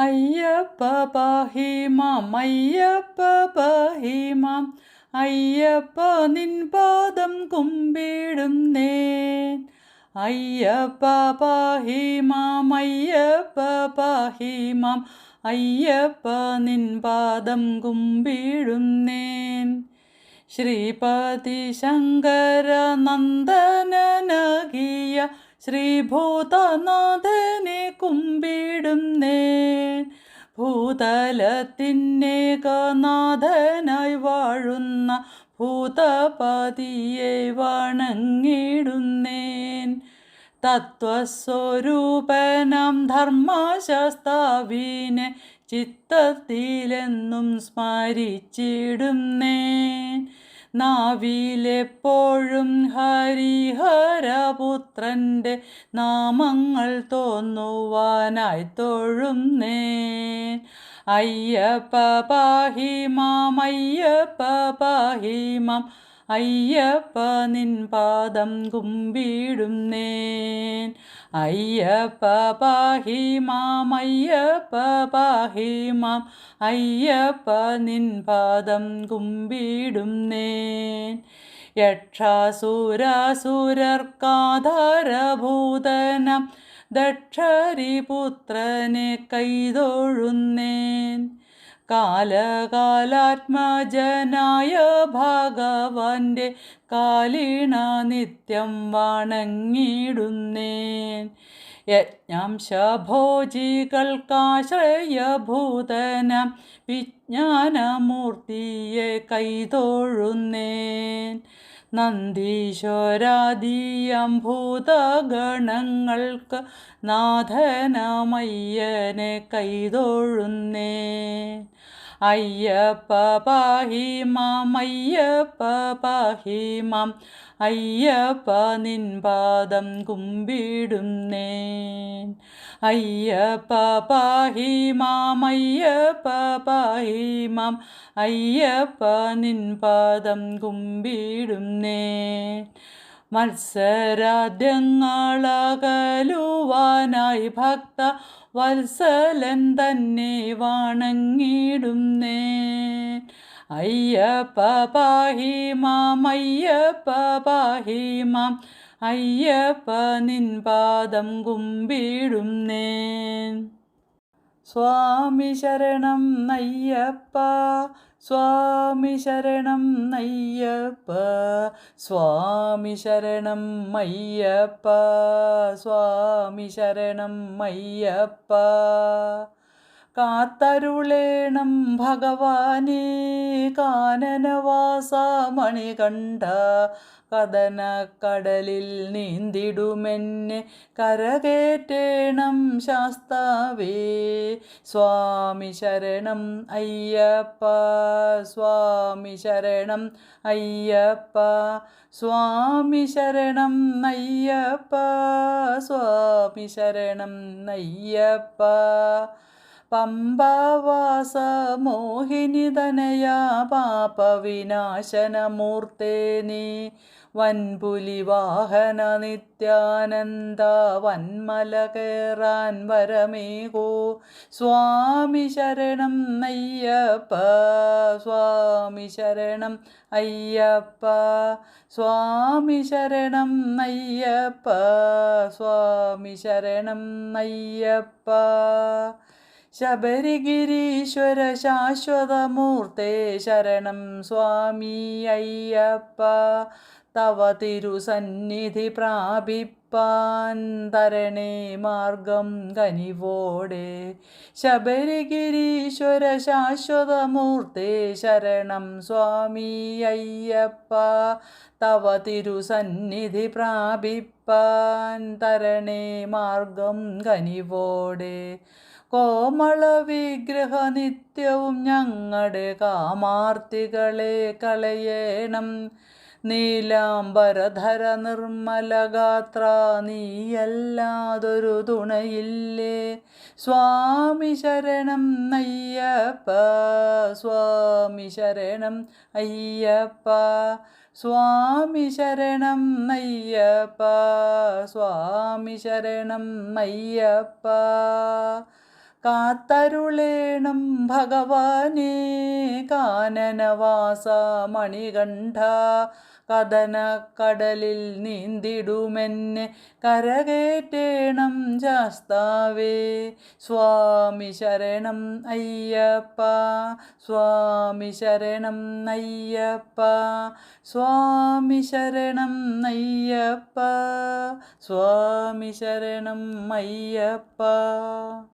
അയ്യപ്പ പാഹി മാം അയ്യപ്പ പാഹിമാം അയ്യപ്പ നിൻ പാദം കുമ്പിടുന്നേൻ അയ്യപ്പ പാഹി മാം അയ്യപ്പ പാഹിമാം അയ്യപ്പ നിൻ പാദം കുമ്പിടുന്നേൻ ശ്രീപതി ശങ്കര നന്ദനനകിയ ശ്രീഭൂതനാഥനെ കുമ്പിടുന്നേ ഭൂതലത്തിന്നേകനാഥനായി വാഴുന്ന ഭൂതപതിയെ വണങ്ങിടുന്നേൻ. തത്വസ്വരൂപനം ധർമ്മശാസ്താവിനെ ചിത്തത്തിലെന്നും സ്മരിച്ചിടുന്നേൻ. നാവിലെപ്പോഴും ഹരിഹരപുത്രന്റെ നാമങ്ങൾ തോന്നുവാനായി തൊഴുന്നേ. അയ്യപ്പ പാഹിമാം അയ്യപ്പ പാഹിമാം അയ്യപ്പ നിൻ പാദം കുമ്പിടുന്നേൻ അയ്യപ്പ പാഹി മാം അയ്യപ്പ പാഹി മാം അയ്യപ്പ നിൻ പാദം കുമ്പിടുന്നേൻ യക്ഷാസുരാസുരർക്കാധാരഭൂതനം ദക്ഷരിപുത്രനെ കൈതൊഴുന്നേൻ കാലകാലാത്മജനായ ഭഗവാന്റെ കാലിണ നിത്യം വണങ്ങിടുന്നേൻ യജ്ഞാംശഭോജികൾക്കാശ്രയഭൂതന വിജ്ഞാനമൂർത്തിയെ കൈതൊഴുന്നേൻ. നന്ദീശ്വരാദിയംഭൂതഗണങ്ങൾക്ക് നാഥനമയ്യനെ കൈതൊഴുന്നേൻ അയ്യപ്പ പാഹിമാം അയ്യപ്പ പാഹിമാം അയ്യപ്പ നിൻപാദം കുമ്പിടുന്നേൻ അയ്യപ്പ പാഹിമാം അയ്യപ്പ പാഹിമാം അയ്യപ്പ നിൻപാദം കുമ്പിടുന്നേൻ മത്സരാദ്യങ്ങളകലുവാനായി ഭക്ത വത്സലൻ തന്നെ വണങ്ങിടുന്നേ അയ്യപ്പ പാഹിമാം അയ്യപ്പ പാഹിമാം അയ്യപ്പ നിൻപാദം കുമ്പിടുന്നേൻ സ്വാമി ശരണം നയ്യപ്പ സ്വാമി ശരണം നയ്യപ്പ സ്വാമി ശരണം മയ്യപ്പ സ്വാമി ശരണം മയ്യപ്പ കാത്തരുളേണം ഭഗവാനേ കാനനവാസ മണികണ്ഠ കഥന കടലിൽ നീന്തിടുമെന്നെ കരകേറ്റേണം ശാസ്താവേ. സ്വാമി ശരണം അയ്യപ്പ സ്വാമി ശരണം അയ്യപ്പ സ്വാമി ശരണം അയ്യപ്പ സ്വാമി ശരണം അയ്യപ്പ. പമ്പവാസ മോഹിനിതനയ പാപവിനാശനമൂർത്തേ നീ വൻപുലി വാഹന നിത്യാനന്ദ വന്മല കയറാൻ വരമേകോ. സ്വാമി ശരണം അയ്യപ്പ സ്വാമി ശരണം അയ്യപ്പ. സ്വാമി ശരണം അയ്യപ്പ സ്വാമി ശരണം അയ്യപ്പ. ശബരിഗിരീശ്വര ശാശ്വതമൂർത്തേ ശരണം സ്വാമി അയ്യപ്പ. തവ തിരുസന്നിധി പ്രാപിപ്പാൻ തരണേ മാർഗം കനിവോടെ. ശബരിഗിരീശ്വര ശാശ്വതമൂർത്തേ ശരണം സ്വാമി അയ്യപ്പ. തവ തിരുസന്നിധി പ്രാപിപ്പാൻ തരണേ മാർഗം കനിവോടെ. കോമള വിഗ്രഹ നിത്യവും ഞങ്ങളുടെ കാമാർത്തികളെ കളയേണം. നീലാംബരധര നിർമ്മലഗാത്ര നീയല്ലാതൊരു തുണയില്ലേ? സ്വാമി ശരണം അയ്യപ്പ സ്വാമി ശരണം അയ്യപ്പ സ്വാമി ശരണം അയ്യപ്പ സ്വാമി ശരണം അയ്യപ്പ. കാത്തരുളേണം ഭഗവാനെ കാനനവാസ മണികണ്ഠ കഥന കടലിൽ നീന്തിടുമെന്നെ കരകേറ്റേണം ശാസ്താവേ സ്വാമി ശരണം അയ്യപ്പ സ്വാമി ശരണം അയ്യപ്പ സ്വാമി ശരണം അയ്യപ്പ സ്വാമി ശരണം അയ്യപ്പ.